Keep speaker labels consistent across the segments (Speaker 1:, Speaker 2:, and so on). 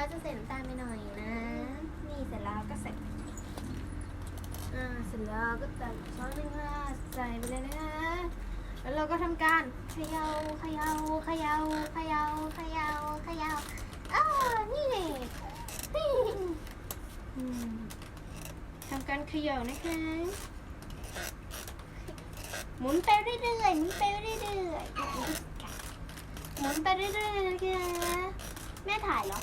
Speaker 1: คะจะใส่น้ำตาลไปหน่อยนะ นี่เสร็จแล้วก็ใส่อ่าเสร็จแล้วก็ใส่อีกช้อนหนึงค่ะใส่ไปเลยนะคะแล้วเราก็ทำการเขย่าเขย่าเขย่าเขย่าเขย่าเขย่าอ้านี่เลยทำการเขย่านะคะหมุนไปเรื่อยๆหมุนไปเรื่อยๆหมุนไปเรื่อยๆนะคะแม่ถ่ายเหรอ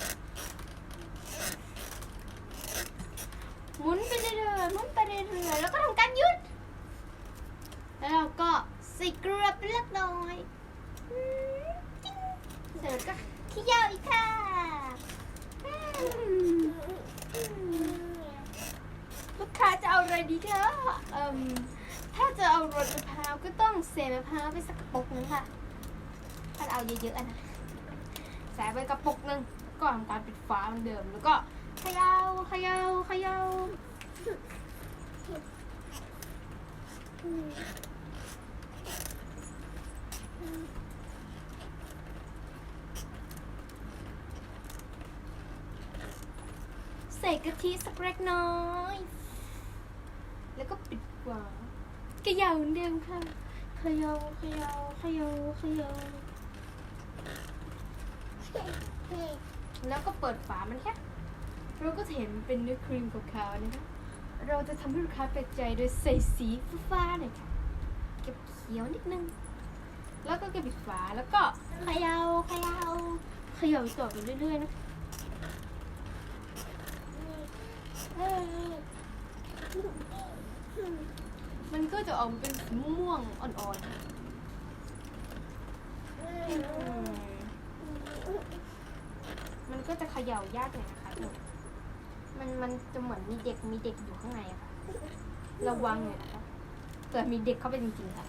Speaker 1: หมุนไปเรื่อยๆหมุนไปเรื่อยๆแล้วก็ทำการยุดแล้วเราก็ใส่เกลือไปเล็กน้อยเสร็จแล้วก็เคี่ยวอีกค่ะลูกค้าจะเอาอะไรดีคะเอ่มถ้าจะเอารสมะพร้าวก็ต้องเสมะพร้าวไปสักกระปุกนึงค่ะ ถ้าเอาเยอะๆอะนะใส่ไปกระปุกนึงก็ทำการปิดฝาเหมือนเดิมแล้วก็ ขย่าเขย่าเขย่าใส่กะทิสักเล็กน้อย แล้วก็ปิดฝาเขย่าเหมือนเดิมค่ะเขย่าเขย่าเขย่าเขย่าแล้วก็เปิดฝามันแค่ เราก็จะเห็นเป็นเนื้อครีมขาวๆนะคะ เราจะทำให้ลูกค้าแปลกใจโดยใส่สีฟ้าๆหน่อยค่ะเก็บเขียวนิดนึง แล้วก็เก็บปิดฝาแล้วก็เขย่าเขย่าเขย่าต่อไปเรื่อยๆนะคะมันก็จะออกมาเป็นสีม่วงอ่อนๆมมันก็จะเขย่ายากหน่อยนะคะทุก มันมันจะเหมือนมีเด็กมีเด็กอยู่ข้างในอะค่ะระวังหน่อยนะคะเกิดมีเด็กเข้าไปจริงๆค่ะ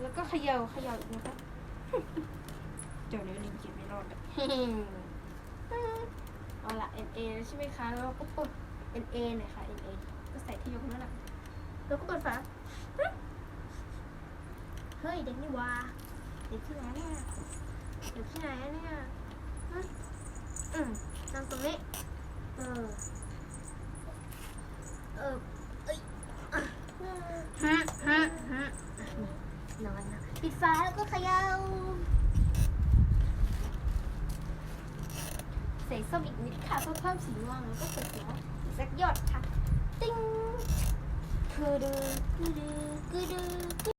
Speaker 1: แล้วก็เขย่าเขย่าอีกนะคะเดี๋ยวนี้ลิงกินไม่รอดอะเอาละ NA แล้วใช่ไหมคะ แล้วเราก็เปิด NA หน่อยค่ะ NA ก็ใส่ที่ยกนั่นแหละแล้วก็เปิดฝาเฮ้ยเด็กนี่หว่าเด็กที่ไหนเนี่ยเด็กที่ไหนอะเนี่ยอืมนั่งตรงนี้ เออ เออเอ้ยอะฮะฮะฮะนอนนะปิดฟ้าแล้วก็เขย่าใส่ส้มอีกนิดค่ะเพื่อเพิ่มสีม่วงแล้วก็เสร็จแล้วอีกสักหยดค่ะ ติ้งคือดูคือดูคือดู